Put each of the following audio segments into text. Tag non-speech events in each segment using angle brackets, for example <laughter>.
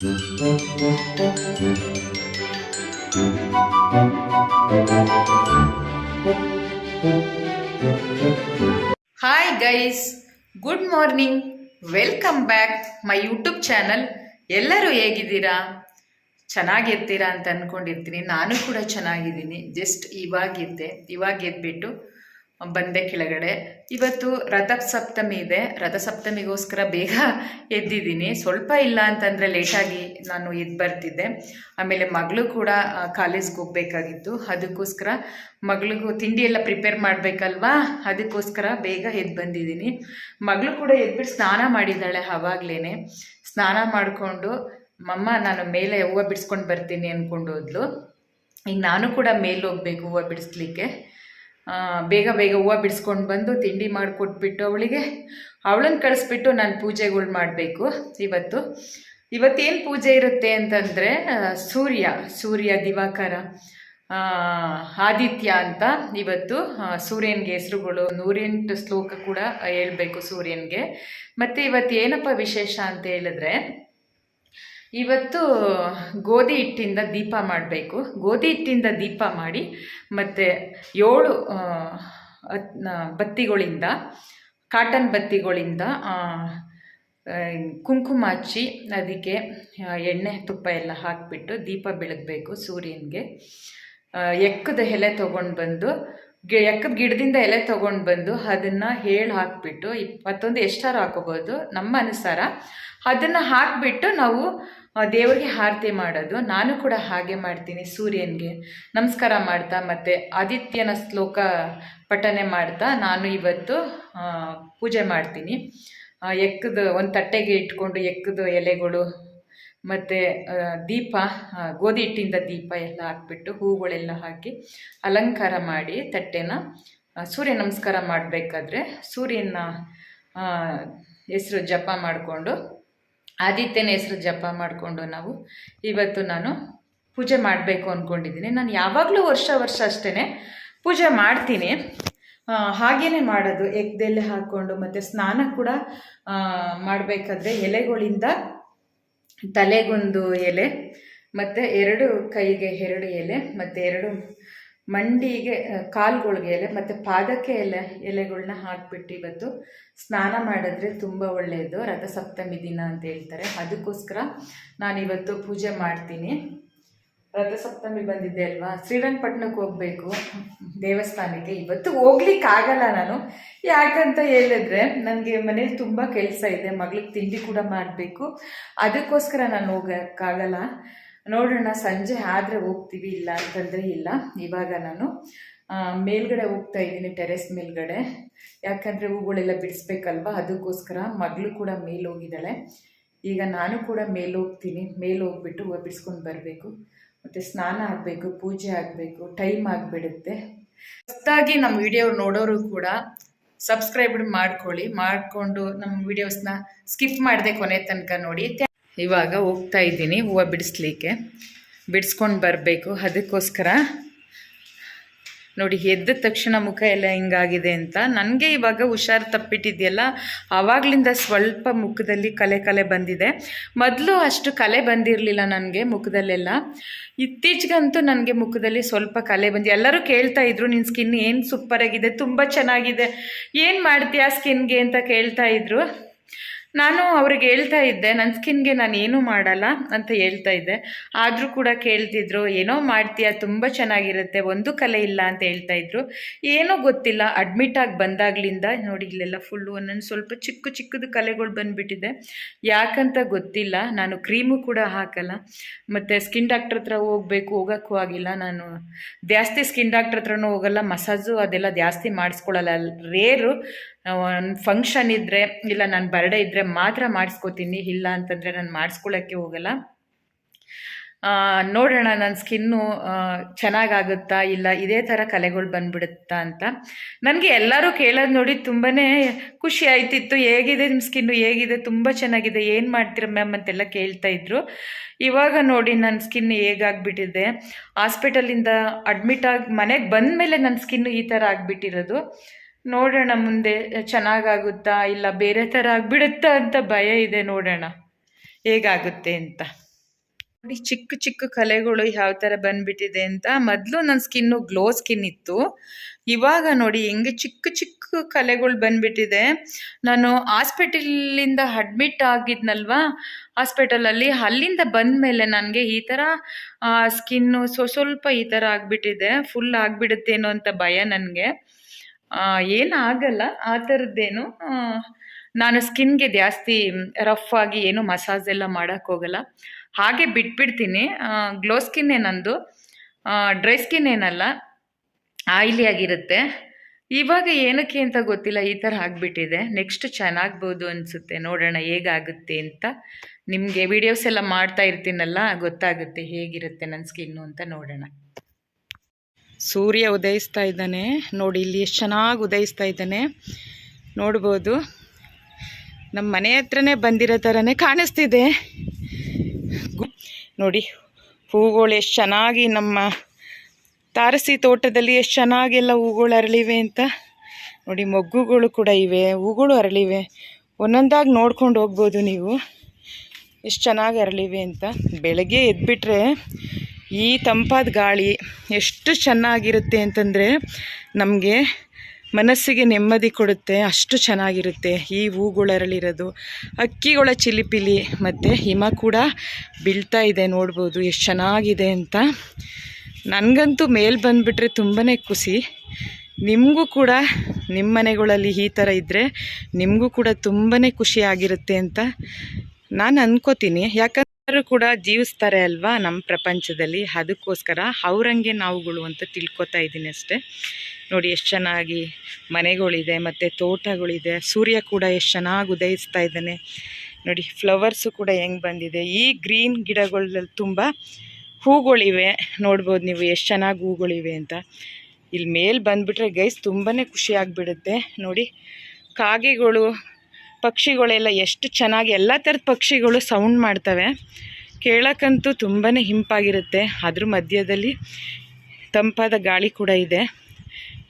Hi guys good morning welcome back my YouTube channel ಎಲ್ಲರೂ ಹೇಗಿದ್ದೀರಾ? ಚೆನ್ನಾಗಿರ್ತೀರಾ ಅಂತ ಅಂದ್ಕೊಂಡಿರ್ತೀನಿ ನಾನು ಕೂಡ ಚೆನ್ನಾಗಿದ್ದೀನಿ. ಜಸ್ಟ್ ಇವಾಗಿದ್ದೆ ಇವಾಗ ಎದ್ಬಿಟ್ಟು ಬಂದೆ ಕೆಳಗಡೆ. ಇವತ್ತು ರಥಸಪ್ತಮಿ ಇದೆ. ರಥಸಪ್ತಮಿಗೋಸ್ಕರ ಬೇಗ ಎದ್ದಿದ್ದೀನಿ. ಸ್ವಲ್ಪ ಇಲ್ಲ ಅಂತಂದರೆ ಲೇಟಾಗಿ ನಾನು ಎದ್ದು ಬರ್ತಿದ್ದೆ. ಆಮೇಲೆ ಮಗಳು ಕೂಡ ಕಾಲೇಜ್ಗೆ ಹೋಗ್ಬೇಕಾಗಿತ್ತು. ಅದಕ್ಕೋಸ್ಕರ ಮಗಳಿಗೂ ತಿಂಡಿ ಎಲ್ಲ ಪ್ರಿಪೇರ್ ಮಾಡಬೇಕಲ್ವಾ? ಅದಕ್ಕೋಸ್ಕರ ಬೇಗ ಎದ್ದು ಬಂದಿದ್ದೀನಿ. ಮಗಳು ಕೂಡ ಎದ್ಬಿಟ್ಟು ಸ್ನಾನ ಮಾಡಿದ್ದಾಳೆ ಆವಾಗಲೇ ಸ್ನಾನ ಮಾಡಿಕೊಂಡು, ಮಮ್ಮ, ನಾನು ಮೇಲೆ ಹೂವು ಬಿಡಿಸ್ಕೊಂಡು ಬರ್ತೀನಿ ಅಂದ್ಕೊಂಡು ಹೋದ್ಲು ಈಗ ನಾನು ಕೂಡ ಮೇಲೆ ಹೋಗ್ಬೇಕು ಹೂವು ಬಿಡಿಸ್ಲಿಕ್ಕೆ. ಬೇಗ ಬೇಗ ಹೂವು ಬಿಡಿಸ್ಕೊಂಡು ಬಂದು ತಿಂಡಿ ಮಾಡಿಕೊಟ್ಬಿಟ್ಟು ಅವಳಿಗೆ ಅವಳನ್ನು ಕಳಿಸ್ಬಿಟ್ಟು ನಾನು ಪೂಜೆಗಳು ಮಾಡಬೇಕು ಇವತ್ತು. ಇವತ್ತೇನು ಪೂಜೆ ಇರುತ್ತೆ ಅಂತಂದರೆ ಸೂರ್ಯ ಸೂರ್ಯ ದಿವಾಕರ ಆದಿತ್ಯ ಅಂತ ಇವತ್ತು ಸೂರ್ಯನಿಗೆ ಹೆಸರುಗಳು, ನೂರೆಂಟು ಶ್ಲೋಕ ಕೂಡ ಹೇಳಬೇಕು ಸೂರ್ಯನಿಗೆ. ಮತ್ತು ಇವತ್ತು ಏನಪ್ಪ ವಿಶೇಷ ಅಂತ ಹೇಳಿದ್ರೆ ಇವತ್ತು ಗೋಧಿ ಹಿಟ್ಟಿಂದ ದೀಪ ಮಾಡಬೇಕು. ಗೋಧಿ ಹಿಟ್ಟಿಂದ ದೀಪ ಮಾಡಿ ಮತ್ತು ಏಳು ಬತ್ತಿಗಳಿಂದ, ಕಾಟನ್ ಬತ್ತಿಗಳಿಂದ ಕುಂಕುಮ ಹಚ್ಚಿ ಅದಕ್ಕೆ ಎಣ್ಣೆ ತುಪ್ಪ ಎಲ್ಲ ಹಾಕಿಬಿಟ್ಟು ದೀಪ ಬೆಳಗಬೇಕು ಸೂರ್ಯನಿಗೆ. ಎಕ್ಕದ ಎಲೆ ತೊಗೊಂಡು ಬಂದು, ಗಿ, ಎಕ್ಕದ ಗಿಡದಿಂದ ಎಲೆ ತೊಗೊಂಡು ಬಂದು ಅದನ್ನು ಹೇಳಿ ಹಾಕಿಬಿಟ್ಟು, ಇಪ್ಪತ್ತೊಂದು ಎಷ್ಟಾರು ಹಾಕೋಬೋದು, ನಮ್ಮ ಅನುಸಾರ ಅದನ್ನು ಹಾಕಿಬಿಟ್ಟು ನಾವು ದೇವರಿಗೆ ಆರತಿ ಮಾಡೋದು. ನಾನು ಕೂಡ ಹಾಗೆ ಮಾಡ್ತೀನಿ ಸೂರ್ಯನಿಗೆ. ನಮಸ್ಕಾರ ಮಾಡ್ತಾ ಮತ್ತು ಆದಿತ್ಯನ ಶ್ಲೋಕ ಪಠನೆ ಮಾಡ್ತಾ ನಾನು ಇವತ್ತು ಪೂಜೆ ಮಾಡ್ತೀನಿ. ಎಕ್ಕದು ಒಂದು ತಟ್ಟೆಗೆ ಇಟ್ಕೊಂಡು ಎಕ್ಕದ ಎಲೆಗಳು ಮತ್ತು ದೀಪ ಗೋಧಿ ಹಿಟ್ಟಿಂದ ದೀಪ ಎಲ್ಲ ಹಾಕ್ಬಿಟ್ಟು ಹೂಗಳೆಲ್ಲ ಹಾಕಿ ಅಲಂಕಾರ ಮಾಡಿ ತಟ್ಟೆನ ಸೂರ್ಯ ನಮಸ್ಕಾರ ಮಾಡಬೇಕಾದ್ರೆ ಸೂರ್ಯನ ಹೆಸರು ಜಪ ಮಾಡಿಕೊಂಡು ಆದಿತ್ಯನ ಹೆಸರು ಜಪ ಮಾಡಿಕೊಂಡು ನಾವು ಇವತ್ತು ನಾನು ಪೂಜೆ ಮಾಡಬೇಕು ಅಂದ್ಕೊಂಡಿದ್ದೀನಿ ನಾನು ಯಾವಾಗಲೂ ವರ್ಷ ವರ್ಷ ಅಷ್ಟೇ ಪೂಜೆ ಮಾಡ್ತೀನಿ. ಹಾಗೇ ಮಾಡೋದು. ಎಗ್ದೆಲೆ ಹಾಕ್ಕೊಂಡು ಮತ್ತು ಸ್ನಾನ ಕೂಡ ಮಾಡಬೇಕಾದ್ರೆ ಎಲೆಗಳಿಂದ ತಲೆಗೊಂದು ಎಲೆ, ಮತ್ತು ಎರಡು ಕೈಗೆ ಎರಡು ಎಲೆ, ಮತ್ತು ಎರಡು ಮಂಡಿಗೆ ಕಾಲುಗಳಿಗೆ ಎಲೆ ಮತ್ತು ಪಾದಕ್ಕೆ ಎಲೆ ಎಲೆಗಳನ್ನ ಹಾಕ್ಬಿಟ್ಟು ಇವತ್ತು ಸ್ನಾನ ಮಾಡಿದ್ರೆ ತುಂಬ ಒಳ್ಳೆಯದು ರಥಸಪ್ತಮಿ ದಿನ ಅಂತ ಹೇಳ್ತಾರೆ. ಅದಕ್ಕೋಸ್ಕರ ನಾನಿವತ್ತು ಪೂಜೆ ಮಾಡ್ತೀನಿ. ರಥಸಪ್ತಮಿ ಬಂದಿದ್ದೆ ಅಲ್ವಾ? ಶ್ರೀರಂಗಪಟ್ಟಣಕ್ಕೆ ಹೋಗಬೇಕು. ದೇವಸ್ಥಾನಕ್ಕೆ. ಇವತ್ತು ಹೋಗ್ಲಿಕ್ಕಾಗಲ್ಲ ನಾನು. ಯಾಕಂತ ಹೇಳಿದ್ರೆ ನನಗೆ ಮನೇಲಿ ತುಂಬ ಕೆಲಸ ಇದೆ. ಮಗಳಿಗೆ ತಿಂಡಿ ಕೂಡ ಮಾಡಬೇಕು. ಅದಕ್ಕೋಸ್ಕರ ನಾನು ಹೋಗೋಕ್ಕಾಗಲ್ಲ. ನೋಡೋಣ, ಸಂಜೆ ಆದರೆ ಹೋಗ್ತೀವಿ ಇಲ್ಲ ಅಂತಂದರೆ ಇಲ್ಲ. ಇವಾಗ ನಾನು ಮೇಲ್ಗಡೆ ಹೋಗ್ತಾ ಇದ್ದೀನಿ, ಟೆರೆಸ್ ಮೇಲ್ಗಡೆ. ಯಾಕಂದರೆ ಹೂಗಳೆಲ್ಲ ಬಿಡಿಸ್ಬೇಕಲ್ವ? ಅದಕ್ಕೋಸ್ಕರ ಮಗಳು ಕೂಡ ಮೇಲೆ ಹೋಗಿದ್ದಾಳೆ. ಈಗ ನಾನು ಕೂಡ ಮೇಲೆ ಹೋಗ್ತೀನಿ. ಮೇಲೆ ಹೋಗ್ಬಿಟ್ಟು ಹೂವು ಬಿಡಿಸ್ಕೊಂಡು ಬರಬೇಕು. ಮತ್ತು ಸ್ನಾನ ಆಗಬೇಕು, ಪೂಜೆ ಆಗಬೇಕು, ಟೈಮ್ ಆಗಿಬಿಡುತ್ತೆ. ಹೊಸ್ತಾಗಿ ನಮ್ಮ ವಿಡಿಯೋ ನೋಡೋರು ಕೂಡ ಸಬ್ಸ್ಕ್ರೈಬ್ ಮಾಡ್ಕೊಳ್ಳಿ. ಮಾಡಿಕೊಂಡು ನಮ್ಮ ವಿಡಿಯೋಸ್ನ ಸ್ಕಿಪ್ ಮಾಡದೆ ಕೊನೆ ತನಕ ನೋಡಿ. ಇವಾಗ ಹೋಗ್ತಾ ಇದ್ದೀನಿ, ಹೂವು ಬಿಡಿಸ್ಲಿಕ್ಕೆ. ಬಿಡಿಸ್ಕೊಂಡು ಬರಬೇಕು, ಅದಕ್ಕೋಸ್ಕರ. ನೋಡಿ, ಎದ್ದ ತಕ್ಷಣ ಮುಖ ಎಲ್ಲ ಹಿಂಗಾಗಿದೆ ಅಂತ. ನನಗೆ ಇವಾಗ ಹುಷಾರು ತಪ್ಪಿಟ್ಟಿದೆಯಲ್ಲ, ಆವಾಗಲಿಂದ ಸ್ವಲ್ಪ ಮುಖದಲ್ಲಿ ಕಲೆ ಕಲೆ ಬಂದಿದೆ. ಮೊದಲು ಅಷ್ಟು ಕಲೆ ಬಂದಿರಲಿಲ್ಲ ನನಗೆ ಮುಖದಲ್ಲೆಲ್ಲ. ಇತ್ತೀಚೆಗಂತೂ ನನಗೆ ಮುಖದಲ್ಲಿ ಸ್ವಲ್ಪ ಕಲೆ ಬಂದಿದೆ ಎಲ್ಲರೂ ಕೇಳ್ತಾ ಇದ್ರು ನಿನ್ನ ಸ್ಕಿನ್ ಏನು ಸೂಪರಾಗಿದೆ ತುಂಬ ಚೆನ್ನಾಗಿದೆ. ಏನು ಮಾಡ್ತೀಯಾ ಸ್ಕಿನ್ಗೆ ಅಂತ ಕೇಳ್ತಾ ಇದ್ರು. ನಾನು ಅವ್ರಿಗೆ ಹೇಳ್ತಾ ಇದ್ದೆ ನನ್ನ ಸ್ಕಿನ್ಗೆ ನಾನು ಏನೂ ಮಾಡಲ್ಲ ಅಂತ ಹೇಳ್ತಾ ಇದ್ದೆ. ಆದರೂ ಕೂಡ ಕೇಳ್ತಿದ್ರು, ಏನೋ ಮಾಡ್ತೀಯ? ತುಂಬ ಚೆನ್ನಾಗಿರುತ್ತೆ, ಒಂದು ಕಲೆ ಇಲ್ಲ ಅಂತ ಹೇಳ್ತಾ ಇದ್ರು. ಏನೋ ಗೊತ್ತಿಲ್ಲ ಅಡ್ಮಿಟ್ ಆಗಿ ಬಂದಾಗ್ಲಿಂದ, ನೋಡಿ ಇಲ್ಲೆಲ್ಲ ಫುಲ್ಲು ಒಂದೊಂದು ಸ್ವಲ್ಪ ಚಿಕ್ಕ ಚಿಕ್ಕದು ಕಲೆಗಳು ಬಂದುಬಿಟ್ಟಿದೆ. ಯಾಕಂತ ಗೊತ್ತಿಲ್ಲ, ನಾನು ಕ್ರೀಮು ಕೂಡ ಹಾಕಲ್ಲ. ಮತ್ತು ಸ್ಕಿನ್ ಡಾಕ್ಟ್ರ್ ಹತ್ರ ಹೋಗಬೇಕು, ಹೋಗೋಕ್ಕೂ ಆಗಿಲ್ಲ. ನಾನು ಜಾಸ್ತಿ ಸ್ಕಿನ್ ಡಾಕ್ಟ್ರ್ ಹತ್ರನೂ ಹೋಗಲ್ಲ ಮಸಾಜು ಅದೆಲ್ಲ ಜಾಸ್ತಿ ಮಾಡಿಸ್ಕೊಳ್ಳಲ್ಲ ರೇರು ಫಂಕ್ಷನ್ ಇದ್ದರೆ ಇಲ್ಲ ನಾನು ಬರ್ಡೇ ಇದ್ದರೆ ಮಾತ್ರ ಮಾಡಿಸ್ಕೋತೀನಿ, ಇಲ್ಲ ಅಂತಂದರೆ ನಾನು ಮಾಡಿಸ್ಕೊಳ್ಳೋಕ್ಕೆ ಹೋಗಲ್ಲ. ನೋಡೋಣ ನನ್ನ ಸ್ಕಿನ್ನು ಚೆನ್ನಾಗಾಗುತ್ತಾ, ಇಲ್ಲ ಇದೇ ಥರ ಕಲೆಗಳು ಬಂದ್ಬಿಡುತ್ತಾ ಅಂತ. ನನಗೆ ಎಲ್ಲರೂ ಕೇಳೋದು ನೋಡಿ ತುಂಬಾ ಖುಷಿ ಆಯ್ತಿತ್ತು. ಹೇಗಿದೆ ನಿಮ್ಮ ಸ್ಕಿನ್ನು ಹೇಗಿದೆ? ತುಂಬ ಚೆನ್ನಾಗಿದೆ. ಏನು ಮಾಡ್ತೀರ ಮ್ಯಾಮ್ ಅಂತೆಲ್ಲ ಕೇಳ್ತಾ ಇದ್ರು. ಇವಾಗ ನೋಡಿ ನನ್ನ ಸ್ಕಿನ್ ಹೇಗಾಗ್ಬಿಟ್ಟಿದೆ. ಹಾಸ್ಪಿಟಲಿಂದ ಅಡ್ಮಿಟ್ ಆಗಿ, ಮನೆಗೆ ಬಂದ ಮೇಲೆ ನನ್ನ ಸ್ಕಿನ್ನು ಈ ಥರ ಆಗಿಬಿಟ್ಟಿರೋದು. ನೋಡೋಣ ಮುಂದೆ, ಚೆನ್ನಾಗಾಗುತ್ತಾ ಇಲ್ಲ ಬೇರೆ ಥರ ಆಗಿಬಿಡುತ್ತಾ ಅಂತ ಭಯ ಇದೆ ನೋಡೋಣ. ಹೇಗಾಗುತ್ತೆ ಅಂತ. ನೋಡಿ, ಚಿಕ್ಕ ಚಿಕ್ಕ ಕಲೆಗಳು ಯಾವ ಥರ ಬಂದ್ಬಿಟ್ಟಿದೆ ಅಂತ. ಮೊದಲು ನನ್ನ ಸ್ಕಿನ್ನು ಗ್ಲೋ ಸ್ಕಿನ್ ಇತ್ತು. ಇವಾಗ ನೋಡಿ, ಹೆಂಗೆ ಚಿಕ್ಕ ಚಿಕ್ಕ ಕಲೆಗಳು ಬಂದ್ಬಿಟ್ಟಿದೆ. ನಾನು ಹಾಸ್ಪಿಟಲಿಂದ ಅಡ್ಮಿಟ್ ಆಗಿದ್ನಲ್ವಾ? ಹಾಸ್ಪಿಟಲಲ್ಲಿ, ಅಲ್ಲಿಂದ ಬಂದ ಮೇಲೆ ನನಗೆ ಈ ಥರ ಸ್ಕಿನ್ನು ಸ್ವ ಸ್ವಲ್ಪ ಈ ಥರ ಆಗಿಬಿಟ್ಟಿದೆ. ಫುಲ್ ಆಗಿಬಿಡುತ್ತೇನೋ ಅಂತ ಭಯ ನನಗೆ. ಏನಾಗಲ್ಲ ಆ ಥರದ್ದೇನು ನಾನು ಸ್ಕಿನ್ಗೆ ಜಾಸ್ತಿ ರಫ್ ಆಗಿ ಏನು ಮಸಾಜ್ ಎಲ್ಲ ಮಾಡೋಕ್ಕೆ ಹೋಗಲ್ಲ. ಹಾಗೆ ಬಿಟ್ಬಿಡ್ತೀನಿ. ಗ್ಲೋ ಸ್ಕಿನ್ ನಂದು. ಡ್ರೈ ಸ್ಕಿನ್ ಏನಲ್ಲ ಆಯಿಲಿ ಆಗಿರುತ್ತೆ. ಇವಾಗ ಏನಕ್ಕೆ ಅಂತ ಗೊತ್ತಿಲ್ಲ, ಈ ಥರ ಆಗಿಬಿಟ್ಟಿದೆ. ನೆಕ್ಸ್ಟ್ ಚೆನ್ನಾಗ್ಬೋದು ಅನಿಸುತ್ತೆ. ನೋಡೋಣ ಹೇಗಾಗುತ್ತೆ ಅಂತ. ನಿಮಗೆ ವಿಡಿಯೋಸ್ ಎಲ್ಲ ಮಾಡ್ತಾ ಇರ್ತೀನಲ್ಲ, ಗೊತ್ತಾಗುತ್ತೆ ಹೇಗಿರುತ್ತೆ ನನ್ನ ಸ್ಕಿನ್ನು ಅಂತ ನೋಡೋಣ. ಸೂರ್ಯ ಉದಯಿಸ್ತಾ ಇದ್ದಾನೆ. ನೋಡಿ, ಇಲ್ಲಿ ಎಷ್ಟು ಚೆನ್ನಾಗಿ ಉದಯಿಸ್ತಾ ಇದ್ದಾನೆ. ನೋಡ್ಬೋದು. ನಮ್ಮ ಮನೆ ಹತ್ರನೇ ಬಂದಿರೋ ಥರನೇ ಕಾಣಿಸ್ತಿದೆ. ನೋಡಿ ಹೂಗಳು ಎಷ್ಟು ಚೆನ್ನಾಗಿ ನಮ್ಮ ತಾರಸಿ ತೋಟದಲ್ಲಿ ಎಷ್ಟು ಚೆನ್ನಾಗೆಲ್ಲ ಹೂಗಳು ಅರಳಿವೆ ಅಂತ. ನೋಡಿ, ಮೊಗ್ಗುಗಳು ಕೂಡ ಇವೆ ಹೂಗಳು ಅರಳಿವೆ. ಒಂದೊಂದಾಗಿ ನೋಡ್ಕೊಂಡು ಹೋಗ್ಬೋದು ನೀವು. ಎಷ್ಟು ಚೆನ್ನಾಗಿ ಅರಳಿವೆ ಅಂತ. ಬೆಳಗ್ಗೆ ಎದ್ಬಿಟ್ರೆ ಈ ತಂಪಾದ ಗಾಳಿ ಎಷ್ಟು ಚೆನ್ನಾಗಿರುತ್ತೆ ಅಂತಂದರೆ ನಮಗೆ ಮನಸ್ಸಿಗೆ ನೆಮ್ಮದಿ ಕೊಡುತ್ತೆ, ಅಷ್ಟು ಚೆನ್ನಾಗಿರುತ್ತೆ. ಈ ಹೂಗಳು ಅರಳಿರೋದು ಅಕ್ಕಿಗಳ ಚಿಲಿಪಿಲಿ ಮತ್ತು ಹಿಮ ಕೂಡ ಬೀಳ್ತಾ ಇದೆ ನೋಡ್ಬೋದು, ಎಷ್ಟು ಚೆನ್ನಾಗಿದೆ ಅಂತ. ನನಗಂತೂ ಮೇಲೆ ಬಂದುಬಿಟ್ರೆ ತುಂಬಾ ಖುಷಿ. ನಿಮಗೂ ಕೂಡ ನಿಮ್ಮ ಮನೆಗಳಲ್ಲಿ ಈ ಥರ ಇದ್ದರೆ ನಿಮಗೂ ಕೂಡ ತುಂಬಾ ಖುಷಿ ಆಗಿರುತ್ತೆ ಅಂತ ನಾನು ಅಂದ್ಕೋತೀನಿ ಯಾಕಂದ್ರೆ ಕೂಡ ಜೀವಿಸ್ತಾರೆ ಅಲ್ವಾ ನಮ್ಮ ಪ್ರಪಂಚದಲ್ಲಿ? ಅದಕ್ಕೋಸ್ಕರ ಅವ್ರಂಗೆ ನಾವುಗಳು ಅಂತ ತಿಳ್ಕೊತಾ ಇದ್ದೀನಿ ಅಷ್ಟೇ. ನೋಡಿ ಎಷ್ಟು ಚೆನ್ನಾಗಿ ಮನೆಗಳಿದೆ, ಮತ್ತು ತೋಟಗಳಿದೆ. ಸೂರ್ಯ ಕೂಡ ಎಷ್ಟು ಚೆನ್ನಾಗಿ ಉದಯಿಸ್ತಾ ಇದ್ದಾನೆ. ನೋಡಿ ಫ್ಲವರ್ಸು ಕೂಡ ಹೆಂಗೆ ಬಂದಿದೆ. ಈ ಗ್ರೀನ್ ಗಿಡಗಳಲ್ಲಿ ತುಂಬ ಹೂಗಳಿವೆ. ನೋಡ್ಬೋದು ನೀವು ಎಷ್ಟು ಚೆನ್ನಾಗಿ ಹೂಗಳಿವೆ ಅಂತ. ಇಲ್ಲಿ ಮೇಲೆ ಬಂದುಬಿಟ್ರೆ ಗೈಸ್ ತುಂಬಾ ಖುಷಿ ಆಗಿಬಿಡುತ್ತೆ. ನೋಡಿ ಕಾಗೆಗಳು ಪಕ್ಷಿಗಳೆಲ್ಲ ಎಷ್ಟು ಚೆನ್ನಾಗಿ ಎಲ್ಲ ಥರದ ಪಕ್ಷಿಗಳು ಸೌಂಡ್ ಮಾಡ್ತವೆ. ಕೇಳೋಕ್ಕಂತೂ ತುಂಬಾ ಹಿಂಪಾಗಿರುತ್ತೆ. ಅದ್ರ ಮಧ್ಯದಲ್ಲಿ ತಂಪಾದ ಗಾಳಿ ಕೂಡ ಇದೆ.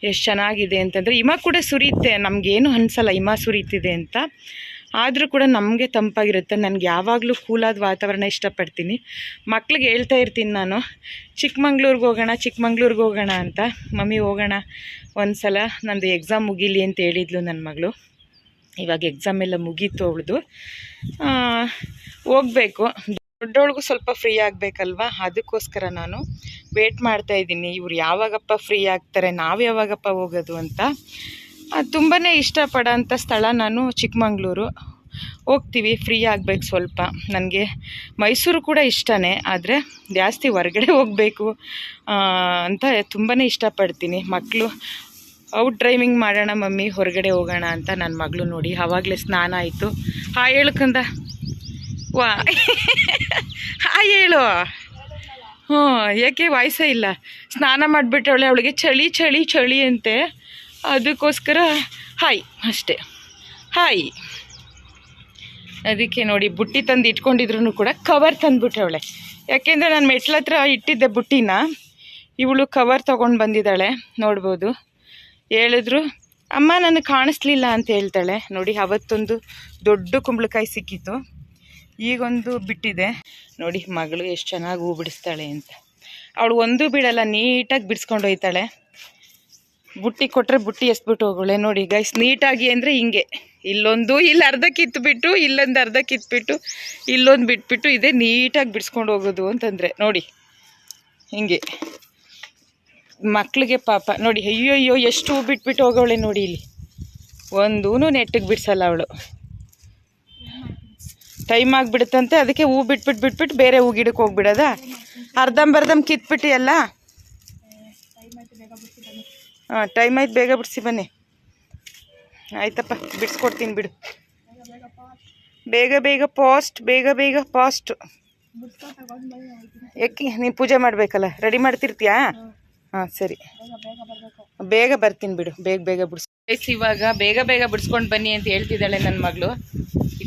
ಎಷ್ಟು ಚೆನ್ನಾಗಿದೆ ಅಂತಂದರೆ ಹಿಮ ಕೂಡ ಸುರಿಯುತ್ತೆ. ನಮಗೇನು ಅನ್ಸಲ್ಲ ಹಿಮ ಸುರಿತಿದೆ ಅಂತ. ಆದರೂ ಕೂಡ ನಮಗೆ ತಂಪಾಗಿರುತ್ತೆ. ನನಗೆ ಯಾವಾಗಲೂ ಕೂಲಾದ ವಾತಾವರಣ ಇಷ್ಟಪಡ್ತೀನಿ. ಮಕ್ಳಿಗೆ ಹೇಳ್ತಾ ಇರ್ತೀನಿ ನಾನು, ಚಿಕ್ಕಮಂಗ್ಳೂರಿಗೆ ಹೋಗೋಣ ಚಿಕ್ಕಮಂಗ್ಳೂರಿಗೆ ಹೋಗೋಣ ಅಂತ. ಮಮ್ಮಿ ಹೋಗೋಣ ಒಂದು ಸಲ ನಂದು ಎಕ್ಸಾಮ್ ಮುಗೀಲಿ ಅಂತ ಹೇಳಿದ್ಲು ನನ್ನ ಮಗಳು. ಇವಾಗ ಎಕ್ಸಾಮ್ ಎಲ್ಲ ಮುಗೀತು ಅವಳದು. ಹೋಗಬೇಕು. ದೊಡ್ಡವಳಿಗೂ ಸ್ವಲ್ಪ ಫ್ರೀ ಆಗಬೇಕಲ್ವಾ? ಅದಕ್ಕೋಸ್ಕರ ನಾನು ವೇಟ್ ಮಾಡ್ತಾ ಇದ್ದೀನಿ. ಇವ್ರು ಯಾವಾಗಪ್ಪ ಫ್ರೀ ಆಗ್ತಾರೆ, ನಾವು ಯಾವಾಗಪ್ಪ ಹೋಗೋದು ಅಂತ. ತುಂಬಾ ಇಷ್ಟಪಡೋಂಥ ಸ್ಥಳ ನಾನು ಚಿಕ್ಕಮಂಗ್ಳೂರು. ಹೋಗ್ತೀವಿ ಫ್ರೀ ಆಗಬೇಕು ಸ್ವಲ್ಪ. ನನಗೆ ಮೈಸೂರು ಕೂಡ ಇಷ್ಟನೇ, ಆದರೆ ಜಾಸ್ತಿ ಹೊರಗಡೆ ಹೋಗಬೇಕು ಅಂತ ತುಂಬಾ ಇಷ್ಟಪಡ್ತೀನಿ. ಮಕ್ಕಳು ಔಟ್ ಡ್ರೈವಿಂಗ್ ಮಾಡೋಣ ಮಮ್ಮಿ, ಹೊರಗಡೆ ಹೋಗೋಣ ಅಂತ ನನ್ನ ಮಗಳು ನೋಡಿ. ಆವಾಗಲೇ ಸ್ನಾನ ಆಯಿತು. ಹಾ ಹೇಳ್ಕಂದ ವಾ. ಹಾ ಹೇಳು. ಹ್ಞೂ ಯಾಕೆ ವಾಯ್ಸೇ ಇಲ್ಲ. ಸ್ನಾನ ಮಾಡಿಬಿಟ್ಟವಳೆ, ಅವಳಿಗೆ ಚಳಿ ಚಳಿ ಚಳಿ ಅಂತೆ. ಅದಕ್ಕೋಸ್ಕರ ಹಾಯ್, ಅಷ್ಟೇ. ಹಾಯ್. ಅದಕ್ಕೆ ನೋಡಿ, ಬುಟ್ಟಿ ತಂದು ಇಟ್ಕೊಂಡಿದ್ರು ಕೂಡ ಕವರ್ ತಂದುಬಿಟ್ಟವಳೆ. ಯಾಕೆಂದರೆ ನಾನು ಮೆಟ್ಲ ಹತ್ರ ಇಟ್ಟಿದ್ದೆ ಬುಟ್ಟಿನ, ಇವಳು ಕವರ್ ತೊಗೊಂಡು ಬಂದಿದ್ದಾಳೆ. ನೋಡ್ಬೋದು. ಹೇಳಿದ್ರು, ಅಮ್ಮ, ನನಗೆ ಕಾಣಿಸ್ಲಿಲ್ಲ ಅಂತ ಹೇಳ್ತಾಳೆ. ನೋಡಿ, ಅವತ್ತೊಂದು ದೊಡ್ಡ ಕುಂಬಳಕಾಯಿ ಸಿಕ್ಕಿತ್ತು. ಈಗೊಂದು ಬಿಟ್ಟಿದೆ. ನೋಡಿ, ಮಗಳು ಎಷ್ಟು ಚೆನ್ನಾಗಿ ಹೂ ಬಿಡಿಸ್ತಾಳೆ ಅಂತ. ಅವಳು ಒಂದು ಬಿಡಲ್ಲ, ನೀಟಾಗಿ ಬಿಡಿಸ್ಕೊಂಡು ಹೋಯ್ತಾಳೆ. ಬುಟ್ಟಿ ಕೊಟ್ಟರೆ ಬುಟ್ಟಿ ಎಸ್ಬಿಟ್ಟು ಹೋಗೋಳೆ ನೋಡಿ ಗೈಸ್ ನೀಟಾಗಿ ಅಂದರೆ ಹಿಂಗೆ. ಇಲ್ಲೊಂದು, ಇಲ್ಲಿ ಅರ್ಧ ಕಿತ್ಬಿಟ್ಟು, ಇಲ್ಲೊಂದು ಅರ್ಧ ಕಿತ್ಬಿಟ್ಟು, ಇಲ್ಲೊಂದು ಬಿಟ್ಬಿಟ್ಟು ಇದೇ ನೀಟಾಗಿ ಬಿಡಿಸ್ಕೊಂಡು ಹೋಗೋದು ಅಂತಂದರೆ. ನೋಡಿ, ಹಿಂಗೆ. ಮಕ್ಳಿಗೆ ಪಾಪ. ನೋಡಿ ಅಯ್ಯೋ ಅಯ್ಯೋ ಎಷ್ಟು ಹೂ ಬಿಟ್ಬಿಟ್ಟು ಹೋಗೋಳೆ ನೋಡಿ ಇಲ್ಲಿ. ಒಂದೂ ನೆಟ್ಟಿಗೆ ಬಿಡಿಸಲ್ಲ ಅವಳು. ಟೈಮ್ ಆಗಿಬಿಡುತ್ತಂತೆ, ಅದಕ್ಕೆ ಹೂ ಬಿಟ್ಬಿಟ್ಟು ಬಿಟ್ಬಿಟ್ಟು ಬೇರೆ ಹೂ ಗಿಡಕ್ಕೆ ಹೋಗ್ಬಿಡೋದ? ಅರ್ಧಂಬರ್ಧಂ ಕಿತ್ಬಿಟ್ಟು ಎಲ್ಲ ಹಾಂ ಟೈಮ್ ಆಯ್ತು, ಬೇಗ ಬಿಡಿಸಿ ಬನ್ನಿ. ಆಯ್ತಪ್ಪ, ಬಿಡಿಸ್ಕೊಡ್ತೀನಿ ಬಿಡು. ಬೇಗ ಬೇಗ ಪಾಸ್ಟ್ ಬೇಗ ಬೇಗ ಪಾಸ್ಟ್ ಯಾಕೆ, ನೀನು ಪೂಜೆ ಮಾಡಬೇಕಲ್ಲ? ರೆಡಿ ಮಾಡ್ತಿರ್ತೀಯಾ? ಹಾಂ ಸರಿ. ಬೇಗ ಬರ್ತೀನಿ ಬಿಡು. ಬೇಗ ಬೇಗ ಬಿಡಿಸ್ ಇವಾಗ ಬೇಗ ಬೇಗ ಬಿಡಿಸ್ಕೊಂಡು ಬನ್ನಿ ಅಂತ ಹೇಳ್ತಿದ್ದಾಳೆ ನನ್ನ ಮಗಳು.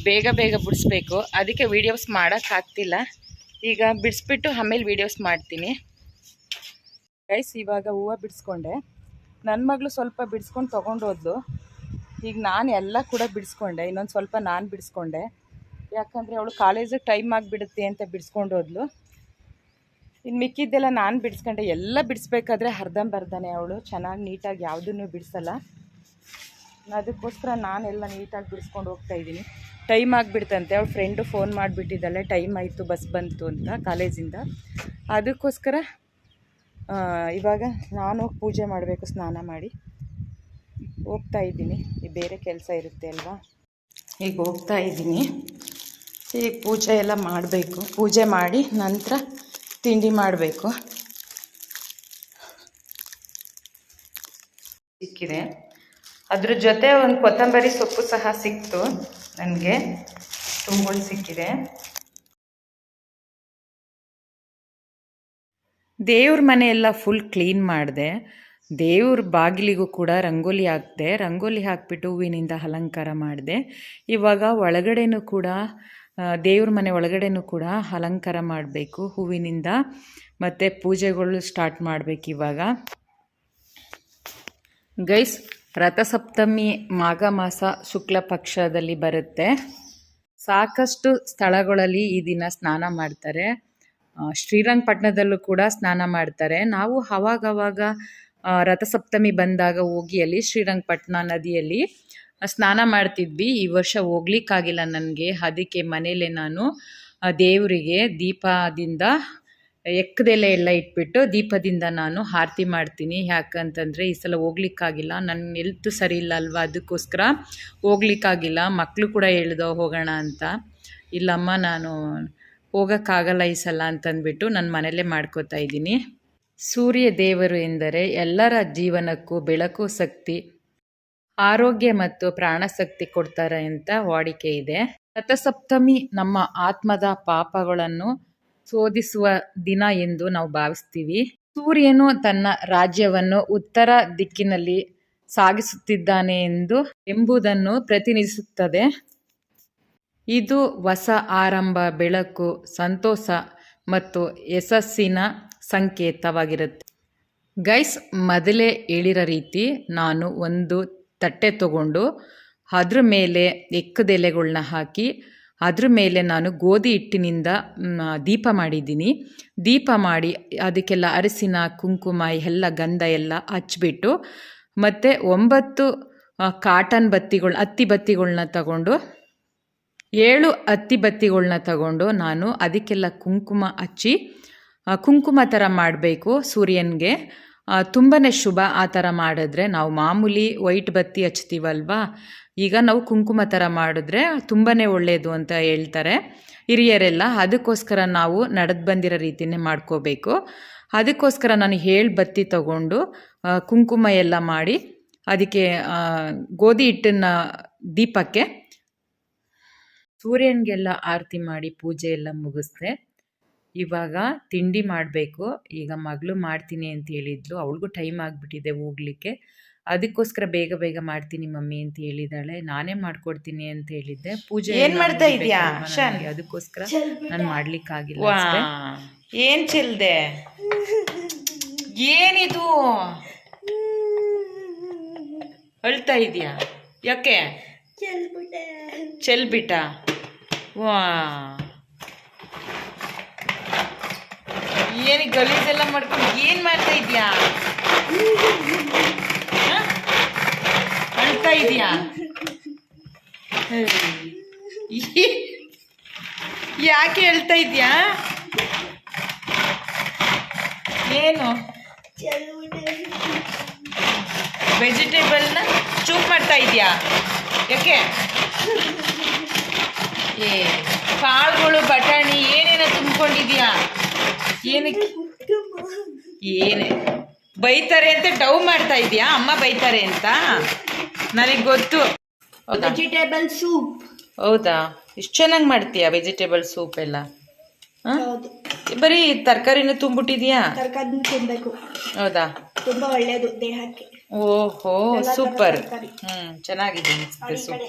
ಬೇಗ ಬೇಗ ಬಿಡಿಸ್ಬೇಕು. ಅದಕ್ಕೆ ವೀಡಿಯೋಸ್ ಮಾಡೋಕ್ಕಾಗ್ತಿಲ್ಲ. ಈಗ ಬಿಡಿಸ್ಬಿಟ್ಟು ಆಮೇಲೆ ವೀಡಿಯೋಸ್ ಮಾಡ್ತೀನಿ. ಗೈಸ್ ಇವಾಗ ಹೂವು ಬಿಡಿಸ್ಕೊಂಡೆ. ನನ್ನ ಮಗಳು ಸ್ವಲ್ಪ ಬಿಡಿಸ್ಕೊಂಡು ತೊಗೊಂಡು ಹೋದ್ಲು. ಈಗ ನಾನು ಎಲ್ಲ ಕೂಡ ಬಿಡಿಸ್ಕೊಂಡೆ. ಇನ್ನೊಂದು ಸ್ವಲ್ಪ ನಾನು ಬಿಡಿಸ್ಕೊಂಡೆ. ಯಾಕಂದರೆ ಅವಳು ಕಾಲೇಜಿಗೆ ಟೈಮ್ ಆಗಿಬಿಡುತ್ತೆ ಅಂತ ಬಿಡಿಸ್ಕೊಂಡು ಹೋದ್ಲು. ಇನ್ನು ಮಿಕ್ಕಿದ್ದೆಲ್ಲ ನಾನು ಬಿಡಿಸ್ಕೊಂಡೆ. ಎಲ್ಲ ಬಿಡಿಸ್ಬೇಕಾದ್ರೆ ಅರ್ಧಂಬರ್ಧನೆ ಅವಳು. ಚೆನ್ನಾಗಿ ನೀಟಾಗಿ ಯಾವುದನ್ನು ಬಿಡಿಸಲ್ಲ. ಅದಕ್ಕೋಸ್ಕರ ನಾನೆಲ್ಲ ನೀಟಾಗಿ ಬಿಡಿಸ್ಕೊಂಡು ಹೋಗ್ತಾ ಇದ್ದೀನಿ. ಟೈಮ್ ಆಗಿಬಿಡ್ತಂತೆ. ಅವಳು ಫ್ರೆಂಡು ಫೋನ್ ಮಾಡಿಬಿಟ್ಟಿದ್ದಾಳೆ. ಟೈಮ್ ಆಯಿತು ಬಸ್ ಬಂತು ಅಂತ ಕಾಲೇಜಿಂದ. ಅದಕ್ಕೋಸ್ಕರ ಇವಾಗ ನಾನು ಪೂಜೆ ಮಾಡಬೇಕು, ಸ್ನಾನ ಮಾಡಿ. ಹೋಗ್ತಾ ಇದ್ದೀನಿ. ಬೇರೆ ಕೆಲಸ ಇರುತ್ತೆ ಅಲ್ವಾ? ಈಗ ಹೋಗ್ತಾ ಇದ್ದೀನಿ. ಈಗ ಪೂಜೆ ಎಲ್ಲ ಮಾಡಬೇಕು. ಪೂಜೆ ಮಾಡಿ ನಂತರ ತಿಂಡಿ ಮಾಡಬೇಕು. ಸಿಕ್ಕಿದೆ. ಅದ್ರ ಜೊತೆ ಒಂದು ಕೊತ್ತಂಬರಿ ಸೊಪ್ಪು ಸಹ ಸಿಕ್ತು ನನಗೆ. ತುಂಬ ಸಿಕ್ಕಿದೆ. ದೇವ್ರ ಮನೆ ಎಲ್ಲ ಫುಲ್ ಕ್ಲೀನ್ ಮಾಡಿದೆ. ದೇವ್ರ ಬಾಗಿಲಿಗೂ ಕೂಡ ರಂಗೋಲಿ ಹಾಕಿದೆ. ರಂಗೋಲಿ ಹಾಕ್ಬಿಟ್ಟು ಹೂವಿನಿಂದ ಅಲಂಕಾರ ಮಾಡಿದೆ. ಇವಾಗ ಒಳಗಡೆನೂ ಕೂಡ ದೇವ್ರ ಮನೆ ಒಳಗಡೆನೂ ಕೂಡ ಅಲಂಕಾರ ಮಾಡಬೇಕು, ಹೂವಿನಿಂದ ಮತ್ತು ಪೂಜೆಗಳು ಸ್ಟಾರ್ಟ್ ಮಾಡಬೇಕು ಇವಾಗ. ಗೈಸ್, ರಥಸಪ್ತಮಿ ಮಾಘ ಮಾಸ ಶುಕ್ಲ ಪಕ್ಷದಲ್ಲಿ ಬರುತ್ತೆ. ಸಾಕಷ್ಟು ಸ್ಥಳಗಳಲ್ಲಿ ಈ ದಿನ ಸ್ನಾನ ಮಾಡ್ತಾರೆ. ಶ್ರೀರಂಗಪಟ್ಟಣದಲ್ಲೂ ಕೂಡ ಸ್ನಾನ ಮಾಡ್ತಾರೆ. ನಾವು ಅವಾಗವಾಗ ರಥಸಪ್ತಮಿ ಬಂದಾಗ ಹೋಗಿ ಅಲ್ಲಿ ಶ್ರೀರಂಗಪಟ್ಟಣ ನದಿಯಲ್ಲಿ ಸ್ನಾನ ಮಾಡ್ತಿದ್ವಿ. ಈ ವರ್ಷ ಹೋಗ್ಲಿಕ್ಕಾಗಿಲ್ಲ ನನಗೆ. ಅದಕ್ಕೆ ಮನೇಲೆ ನಾನು ದೇವರಿಗೆ ದೀಪದಿಂದ ಎಕ್ಕದೆಲೆ ಎಲ್ಲ ಇಟ್ಬಿಟ್ಟು ದೀಪದಿಂದ ನಾನು ಆರತಿ ಮಾಡ್ತೀನಿ. ಯಾಕಂತಂದರೆ ಈ ಸಲ ಹೋಗ್ಲಿಕ್ಕಾಗಿಲ್ಲ. ನನ್ನ ಹೆಲ್ತ್ ಸರಿ ಇಲ್ಲ ಅಲ್ವಾ? ಅದಕ್ಕೋಸ್ಕರ ಹೋಗ್ಲಿಕ್ಕಾಗಿಲ್ಲ. ಮಕ್ಕಳು ಕೂಡ ಹೇಳ್ದೋ ಹೋಗೋಣ ಅಂತ. ಇಲ್ಲಮ್ಮ, ನಾನು ಹೋಗೋಕ್ಕಾಗಲ್ಲ ಈ ಸಲ ಅಂತಂದ್ಬಿಟ್ಟು ನನ್ನ ಮನೇಲೇ ಮಾಡ್ಕೋತಾ ಇದ್ದೀನಿ. ಸೂರ್ಯ ದೇವರು ಎಂದರೆ ಎಲ್ಲರ ಜೀವನಕ್ಕೂ ಬೆಳಕು, ಶಕ್ತಿ ಆರೋಗ್ಯ ಮತ್ತು ಪ್ರಾಣಶಕ್ತಿ ಕೊಡ್ತಾರೆ ಅಂತ ವಾಡಿಕೆ ಇದೆ. ರಥಸಪ್ತಮಿ ನಮ್ಮ ಆತ್ಮದ ಪಾಪಗಳನ್ನು ಶೋಧಿಸುವ ದಿನ ಎಂದು ನಾವು ಭಾವಿಸ್ತೀವಿ. ಸೂರ್ಯನು ತನ್ನ ರಾಜ್ಯವನ್ನು ಉತ್ತರ ದಿಕ್ಕಿನಲ್ಲಿ ಸಾಗಿಸುತ್ತಿದ್ದಾನೆ ಎಂದು ಎಂಬುದನ್ನು ಪ್ರತಿನಿಧಿಸುತ್ತದೆ. ಇದು ಹೊಸ ಆರಂಭ, ಬೆಳಕು, ಸಂತೋಷ ಮತ್ತು ಯಶಸ್ಸಿನ ಸಂಕೇತವಾಗಿರುತ್ತೆ. ಗೈಸ್, ಮೊದಲೇ ಹೇಳಿರೋ ರೀತಿ ನಾನು ಒಂದು ತಟ್ಟೆ ತಗೊಂಡು ಅದ್ರ ಮೇಲೆ ಎಕ್ಕದೆಲೆಗಳ್ನ ಹಾಕಿ, ಅದ್ರ ಮೇಲೆ ನಾನು ಗೋಧಿ ಹಿಟ್ಟಿನಿಂದ ದೀಪ ಮಾಡಿದ್ದೀನಿ. ದೀಪ ಮಾಡಿ ಅದಕ್ಕೆಲ್ಲ ಅರಿಸಿನ ಕುಂಕುಮ ಎಲ್ಲ ಗಂಧ ಎಲ್ಲ ಹಚ್ಚಿಬಿಟ್ಟು ಮತ್ತು ಒಂಬತ್ತು ಕಾಟನ್ ಬತ್ತಿಗಳು, ಹತ್ತಿ ಬತ್ತಿಗಳನ್ನ ತಗೊಂಡು, ಏಳು ಹತ್ತಿ ಬತ್ತಿಗಳನ್ನ ತಗೊಂಡು ನಾನು ಅದಕ್ಕೆಲ್ಲ ಕುಂಕುಮ ಹಚ್ಚಿ ಕುಂಕುಮ ಥರ ಮಾಡಬೇಕು ಸೂರ್ಯನಿಗೆ. ತುಂಬಾ ಶುಭ ಆ ಥರ ಮಾಡಿದ್ರೆ ನಾವು ಮಾಮೂಲಿ ವೈಟ್ ಬತ್ತಿ ಹಚ್ತೀವಲ್ವಾ? ಈಗ ನಾವು ಕುಂಕುಮ ಥರ ಮಾಡಿದ್ರೆ ತುಂಬಾ ಒಳ್ಳೆಯದು ಅಂತ ಹೇಳ್ತಾರೆ. ಹಿರಿಯರೆಲ್ಲ ಅದಕ್ಕೋಸ್ಕರ ನಾವು ನಡೆದು ಬಂದಿರೋ ರೀತಿಯೇ ಮಾಡ್ಕೋಬೇಕು. ಅದಕ್ಕೋಸ್ಕರ ನಾನು ಹೇಳಿ ಬತ್ತಿ ತಗೊಂಡು ಕುಂಕುಮ ಎಲ್ಲ ಮಾಡಿ ಅದಕ್ಕೆ ಗೋಧಿ ಹಿಟ್ಟನ್ನ ದೀಪಕ್ಕೆ ಸೂರ್ಯನಿಗೆಲ್ಲ ಆರತಿ ಮಾಡಿ ಪೂಜೆ ಎಲ್ಲ ಮುಗಿಸ್ದೆ. ಇವಾಗ ತಿಂಡಿ ಮಾಡಬೇಕು. ಈಗ ಮಗಳು ಮಾಡ್ತೀನಿ ಅಂತ ಹೇಳಿದ್ಲು. ಅವಳಿಗೂ ಟೈಮ್ ಆಗಿಬಿಟ್ಟಿದೆ ಹೋಗ್ಲಿಕ್ಕೆ. ಅದಕ್ಕೋಸ್ಕರ ಬೇಗ ಬೇಗ ಮಾಡ್ತೀನಿ ಮಮ್ಮಿ ಅಂತ ಹೇಳಿದಾಳೆ. ನಾನೇ ಮಾಡ್ಕೊಡ್ತೀನಿ ಅಂತ ಹೇಳಿದ್ದೆ. ಪೂಜೆ ಏನ್ ಮಾಡ್ತಾ ಇದೆಯಾ? ಅದಕ್ಕೋಸ್ಕರ ನಾನು ಮಾಡ್ಲಿಕ್ಕಾಗಿಲ್ಲ ಆಗಿಲ್ಲ ಅಷ್ಟೇ. ಏನ್ ಚೆಲ್ದೆ ಏನಿದು? ಅಳ್ತಾ ಇದೆಯಾ? ಯಾಕೆ? ಚೆಲ್ಬಿಟ್ಟ ವಾ. ಏನು ಗಲೀಜೆಲ್ಲ ಮಾಡ್ಕೊಂಡು ಏನ್ ಮಾಡ್ತಾ ಇದೀಯಾ? ಅಳ್ತಾ ಇದೀಯಾ? ಯಾಕೆ ಹೇಳ್ತಾ ಇದ್ಯಾ? ಏನು? ವೆಜಿಟೇಬಲ್ನ ಚೂಪ್ ಮಾಡ್ತಾ ಇದೆಯಾ? ಯಾಕೆ? ಏ, ಕಾಳುಗಳು, ಬಟಾಣಿ ಏನೇನೋ ತುಂಬಿಕೊಂಡಿದ್ಯಾ? ಏನಕ್ಕೆ? ಏನೇ? ಬೈತಾರೆ ಅಂತ ಡೌ ಮಾಡ್ತಾ ಇದೀಯಾ? ಅಮ್ಮ ಬೈತಾರೆ ಅಂತ? ನನಗೆ ಗೊತ್ತು. ವೆಜಿಟೇಬಲ್ ಸೂಪ್ ಹೌದಾ? ಇಷ್ಟು ಚೆನ್ನಾಗಿ ಮಾಡ್ತೀಯಾ ವೆಜಿಟೇಬಲ್ ಸೂಪ್ ಎಲ್ಲ? ಬರೀ ತರಕಾರಿನ ತುಂಬಿಟ್ಟಿದ್ಯಾ ಹೌದಾ? ತುಂಬಾ ಒಳ್ಳೇದು ದೇಹಕ್ಕೆ. ಓಹೋ ಸೂಪರ್. ಹ್ಮ್ ಚೆನ್ನಾಗಿದೆ ಅನ್ಸುತ್ತೆ ಸೂಪ್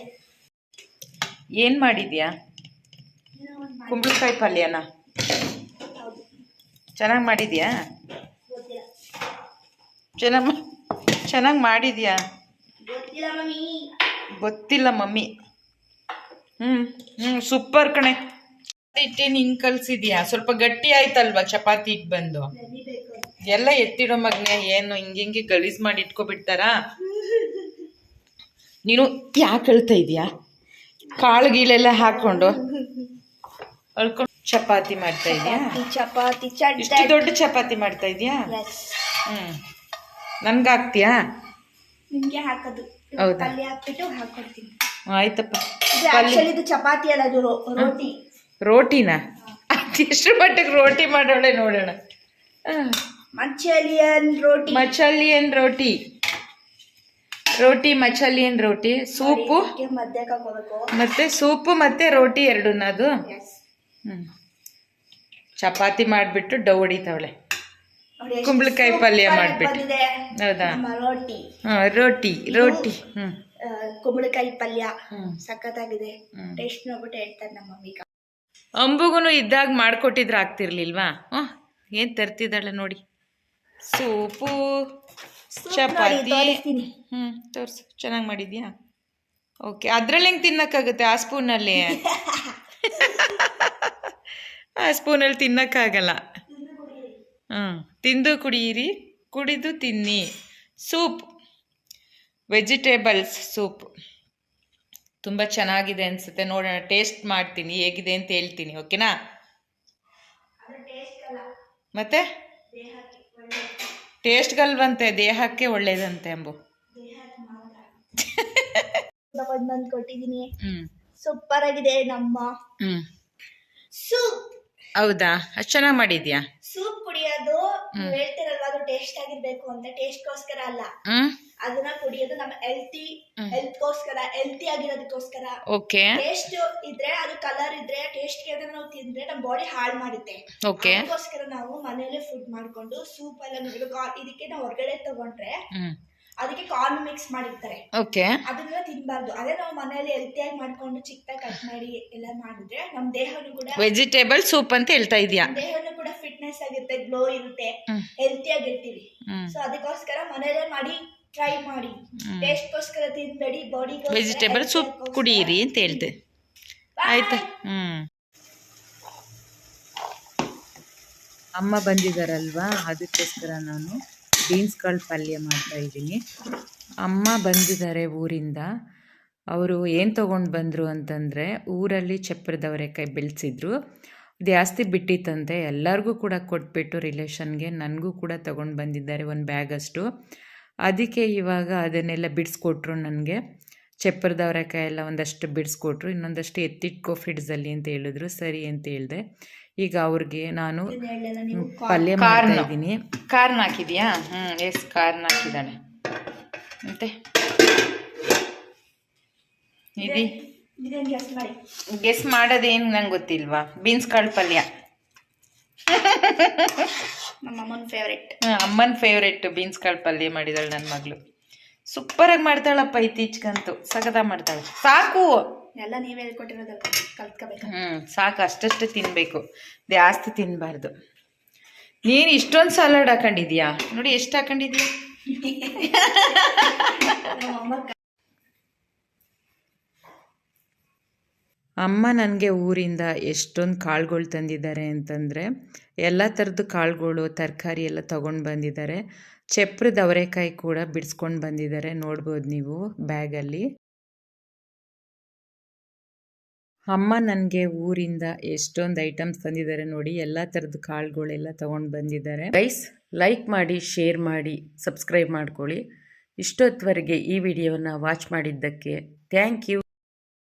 ಏನ್ ಮಾಡಿದ್ಯಾ? ಕುಂಬಳಕಾಯಿ ಪಲ್ಯನ? ಚೆನ್ನಾಗಿ ಮಾಡಿದ್ಯಾ? ಚೆನ್ನಾಗಿ ಚೆನ್ನಾಗಿ ಮಾಡಿದ್ಯಾ? ಗೊತ್ತಿಲ್ಲ ಮಮ್ಮಿ. ಹ್ಮ್ ಹ್ಮ್ ಸೂಪರ್ ಕಣೆ. ಹಿಟ್ಟೇನು ಹಿಂಗೆ ಕಲ್ಸಿದ್ಯಾ? ಸ್ವಲ್ಪ ಗಟ್ಟಿ ಆಯ್ತಲ್ವಾ ಚಪಾತಿ ಹಿಟ್ ಬಂದು? ಎಲ್ಲ ಎತ್ತಿಡೋ ಮಗ್ನೆ ಏನು ಹಿಂಗೆ ಹಿಂಗೆ ಗಲೀಜ್ ಮಾಡಿ ಇಟ್ಕೊಬಿಡ್ತಾರಾ? ನೀನು ಯಾಕೆ ಅಳ್ತಾ ಇದೀಯಾ? ಕಾಳು ಗೀಳೆಲ್ಲ ಹಾಕೊಂಡು ಅಳ್ಕೊಂಡು ಚಪಾತಿ ಮಾಡ್ತಾ ಇದೆಯಾ? ಚಪಾತಿ ಇಷ್ಟು ದೊಡ್ಡ ಚಪಾತಿ ಮಾಡ್ತಾ ಇದೆಯಾ? ಹ್ಮ್. ನನ್ಗಾಗ್ತೀಯಾ ನಿಮ್ಗೆ ಹಾಕೋದು. ಹೌದಾ? ಅಲ್ಲಿ ಹಾಕ್ಬಿಟ್ಟು ಹಾಕೊಡ್ತೀನಿ. ಆಯ್ತಪ್ಪ. ಇದು ಇದು ಚಪಾತಿ ಅಲ್ಲ ಅದು ರೋ- ರೋಟಿ. ರೋಟಿನಾ? ಎಷ್ಟು ಮಟ್ಟಿಗೆ ರೋಟಿ ಮಾಡೋಳೆ ನೋಡೋಣ. ಮಂಚೂರಿಯನ್ ರೋಟಿ. ಮಚಲಿಯನ್ ರೋಟಿ. ರೋಟಿ ಮಚಲಿಯನ್ ರೋಟಿ ಸೂಪು. ಹಾಕೋಬೇಕು. ಮತ್ತೆ ಸೂಪು ಮತ್ತೆ ರೋಟಿ ಎರಡನ್ನ ಅದು ಎಸ್ ಚಪಾತಿ ಮಾಡಿಬಿಟ್ಟು ಡವ್ ಹೊಡಿತಾವಳೆ. ಕುಂಬಳಕಾಯಿ ಪಲ್ಯ ಮಾಡಿಬಿಟ್ಟು. ಹೌದಾ? ರೋಟಿ. ಹಾ ರೋಟಿ ರೋಟಿ ಹ್ಮ್. ಕುಂಬಳಕಾಯಿ ಪಲ್ಯ. ಸಖತ್ತಾಗಿದೆ. ಟೇಸ್ಟ್ ನೋಡ್ಬಿಟ್ಟು ಹೇಳ್ತಾರೆ ನಮ್ಮ ಅಂಬುಗುನು ಇದ್ದಾಗ ಮಾಡ್ಕೊಟ್ಟಿದ್ರೆ ಆಗ್ತಿರ್ಲಿಲ್ವಾ? ಹ್ಮ್ ಏನ್ ತರ್ತಿದ್ದಾಳೆ ನೋಡಿ. ಸೂಪು. ಚಪಾತಿ. ಹ್ಞೂ ಹ್ಮ್ ತೋರ್ಸು. ಚೆನ್ನಾಗಿ ಮಾಡಿದ್ಯಾ? ಓಕೆ ಅದ್ರಲ್ಲಿ ಹೆಂಗೆ ತಿನ್ನಕ್ಕಾಗುತ್ತೆ? ಆ ಸ್ಪೂನಲ್ಲಿ <laughs> ಆ ಸ್ಪೂನಲ್ಲಿ ತಿನ್ನೋಕ್ಕಾಗಲ್ಲ. ಹ್ಞೂ ತಿಂದು ಕುಡಿಯಿರಿ ಕುಡಿದು ತಿನ್ನಿ. ಸೂಪ್. Vegetables soup. ತುಂಬ ಚೆನ್ನಾಗಿದೆ ಅನಿಸುತ್ತೆ. ನೋಡೋಣ ಟೇಸ್ಟ್ ಮಾಡ್ತೀನಿ. ಹೇಗಿದೆ ಅಂತ ಹೇಳ್ತೀನಿ ಓಕೆನಾ? ಮತ್ತೆ? ಟೇಸ್ಟ್ಗಲ್ವಂತೆ ದೇಹಕ್ಕೆ ಒಳ್ಳೇದಂತೆ ಅಂಬು. ಕೊಟ್ಟಿದ್ದೀನಿ. ಸೂಪರ್ ಆಗಿದೆ ನಮ್ಮ ಸೂಪ್. ಹೌದಾ? ಅಷ್ಟು ಚೆನ್ನಾಗಿ ಮಾಡಿದ್ಯಾ? ಸೂಪ್ ಕುಡಿಯೋದು ನೀವ್ ಹೇಳ್ತಿರಲ್ವಾ ಅದು ಟೇಸ್ಟ್ ಆಗಿರ್ಬೇಕು ಅಂತ? ಟೇಸ್ಟ್ ಗೋಸ್ಕರ ಅಲ್ಲ. ಹ್ಮ್. ಅದನ್ನ ಕುಡಿಯೋದು ನಮ್ಮ ಹೆಲ್ತಿ ಗೋಸ್ಕರ ಹೆಲ್ತಿ ಆಗಿರೋದಕ್ಕೋಸ್ಕರ. ಓಕೆ. ಟೇಸ್ಟ್ ಇದ್ರೆ ಅದು ಕಲರ್ ಇದ್ರೆ ಟೇಸ್ಟ್ಗೆ ನಾವು ತಿಂದ್ರೆ ನಮ್ಮ ಬಾಡಿ ಹಾಳು ಮಾಡುತ್ತೆ. ಓಕೆ. ಅದಕ್ಕೋಸ್ಕರ ನಾವು ಮನೆಯಲ್ಲೇ ಫುಡ್ ಮಾಡ್ಕೊಂಡು ಸೂಪ್ ಎಲ್ಲ ನೋಡಿದ್ರು ಕಾ- ಇದಕ್ಕೆ ನಾವು ಹೊರಗಡೆ ತಗೊಂಡ್ರೆ ಹ್ಮ್. ಅದಕ್ಕೆ ಕಾರ್ನ್ ಮಿಕ್ಸ್ ಮಾಡಿರ್ತಾರೆ. ಓಕೆ ಅದನ್ನ ತಿನ್ಬಾರ್ದು. ಅದೇ ನಾವು ಮನೆಯಲ್ಲಿ ಹೆಲ್ತಿಯಾಗಿ ಮಾಡ್ಕೊಂಡು ಚಿಕ್ಕದಾಗಿ ಕಟ್ ಮಾಡಿ ಎಲ್ಲ ಮಾಡಿದ್ರೆ ನಮ್ಮ ದೇಹನು ಕೂಡ ವೆಜಿಟೇಬಲ್ ಸೂಪ್ ಅಂತ ಹೇಳ್ತಾ ಇದೀಯಾ? ದೇಹನು ಕೂಡ ಫಿಟ್ನೆಸ್ ಆಗಿರುತ್ತೆ ಗ್ಲೋ ಇರುತ್ತೆ. ಹೆಲ್ತಿ ಆಗಿರ್ತೀವಿ ಸೊ ಅದಕ್ಕೋಸ್ಕರ ಮನೆಯಲ್ಲೇ ಮಾಡಿ ಟ್ರೈ ಮಾಡಿ. ಟೇಸ್ಟ್ಗೋಸ್ಕರ ತಿನ್ಬೇಡಿ ಬಾಡಿ ವೆಜಿಟೇಬಲ್ ಸೂಪ್ ಕುಡಿಯಿರಿ ಅಂತ ಹೇಳ್ದೆ. ಆಯ್ತಾ? ಹ್ಮ್. ಅಮ್ಮ ಬಂದಿದ್ದಾರಲ್ವಾ ಅದಕ್ಕೋಸ್ಕರ ನಾನು ಬೀನ್ಸ್ ಕಾಳು ಪಲ್ಯ ಮಾಡ್ತಾ ಇದ್ದೀನಿ. ಅಮ್ಮ ಬಂದಿದ್ದಾರೆ ಊರಿಂದ. ಅವರು ಏನು ತೊಗೊಂಡು ಬಂದರು ಅಂತಂದರೆ ಊರಲ್ಲಿ ಚಪ್ಪರದವರೆಕಾಯಿ ಬೆಳೆಸಿದ್ರು. ಜಾಸ್ತಿ ಬಿಟ್ಟಿತ್ತಂತೆ. ಎಲ್ಲರಿಗೂ ಕೂಡ ಕೊಟ್ಬಿಟ್ಟು ರಿಲೇಷನ್ಗೆ ನನಗೂ ಕೂಡ ತೊಗೊಂಡು ಬಂದಿದ್ದಾರೆ ಒಂದು ಬ್ಯಾಗಷ್ಟು ಅದಕ್ಕೆ ಇವಾಗ ಅದನ್ನೆಲ್ಲ ಬಿಡಿಸ್ಕೊಟ್ರು ನನಗೆ. ಚಪ್ಪರದವರೆಕಾಯಿ ಎಲ್ಲ ಒಂದಷ್ಟು ಬಿಡಿಸ್ಕೊಟ್ರು ಇನ್ನೊಂದಷ್ಟು ಎತ್ತಿಟ್ಕೋ ಫ್ರಿಡ್ಜಲ್ಲಿ ಅಂತ ಹೇಳಿದ್ರು. ಸರಿ ಅಂತ ಹೇಳಿದೆ. ಈಗ ಅವ್ರಿಗೆ ನಾನು ಪಲ್ಯ ಕಾರ್ನ್. ಮಾಡ್ತಾ ಇದ್ದೀನಿ. ಕಾರ್ನ್ ಹಾಕಿದ್ಯಾ? ಹ್ಞೂ ಎಸ್ ಕಾರ್ನ್ ಹಾಕಿದ್ದಾಳೆ. ಮತ್ತೆ? ಇದೆ. ಗೆಸ್ ಮಾಡಿ. ಗೆಸ್ ಮಾಡೋದೇನು ನಂಗೆ ಗೊತ್ತಿಲ್ವಾ? ಬೀನ್ಸ್ ಕಾಳು ಪಲ್ಯ. ನಮ್ಮ ಅಮ್ಮನ ಫೇವ್ರೆಟ್ ಹ್ಮ್, ಅಮ್ಮನ ಫೇವ್ರೆಟ್ ಬೀನ್ಸ್ ಕಾಳು ಪಲ್ಯ ಮಾಡಿದಾಳೆ ನನ್ನ ಮಗಳು. ಸೂಪರಾಗಿ ಮಾಡ್ತಾಳಪ್ಪ ಇತ್ತೀಚೆಗಂತೂ. ಸಗದ ಮಾಡ್ತಾಳೆ. ಸಾಕು! ಎಲ್ಲ ನೀವೇ ಕಲ್ತ್ಕೋಬೇಕು. ಹ್ಞೂ ಸಾಕು. ಅಷ್ಟಷ್ಟು ತಿನ್ಬೇಕು. ಜಾಸ್ತಿ ತಿನ್ಬಾರ್ದು. ನೀನು ಇಷ್ಟೊಂದು ಸಲಾಡ್ ಹಾಕೊಂಡಿದ್ಯಾ? ನೋಡಿ ಎಷ್ಟು ಹಾಕೊಂಡಿದ್ಯಾ? ಅಮ್ಮ ಅಮ್ಮ ನನಗೆ ಊರಿಂದ ಎಷ್ಟೊಂದು ಕಾಳುಗಳು ತಂದಿದ್ದಾರೆ ಅಂತಂದರೆ ಎಲ್ಲ ಥರದ್ದು ಕಾಳುಗಳು ತರಕಾರಿ ಎಲ್ಲ ತೊಗೊಂಡು ಬಂದಿದ್ದಾರೆ. ಚಪ್ರದ ಅವರೆಕಾಯಿ ಕೂಡ ಬಿಡಿಸ್ಕೊಂಡು ಬಂದಿದ್ದಾರೆ. ನೋಡ್ಬೋದು ನೀವು ಬ್ಯಾಗಲ್ಲಿ. ಅಮ್ಮ ನನಗೆ ಊರಿಂದ ಎಷ್ಟೊಂದು ಐಟಮ್ಸ್ ತಂದಿದ್ದಾರೆ ನೋಡಿ. ಎಲ್ಲ ಥರದ ಕಾಳುಗಳೆಲ್ಲ ತೊಗೊಂಡು ಬಂದಿದ್ದಾರೆ. ಗೈಸ್ ಲೈಕ್ ಮಾಡಿ ಶೇರ್ ಮಾಡಿ ಸಬ್ಸ್ಕ್ರೈಬ್ ಮಾಡ್ಕೊಳ್ಳಿ. ಇಷ್ಟೊತ್ತವರೆಗೆ ಈ ವಿಡಿಯೋನ ವಾಚ್ ಮಾಡಿದ್ದಕ್ಕೆ ಥ್ಯಾಂಕ್ ಯು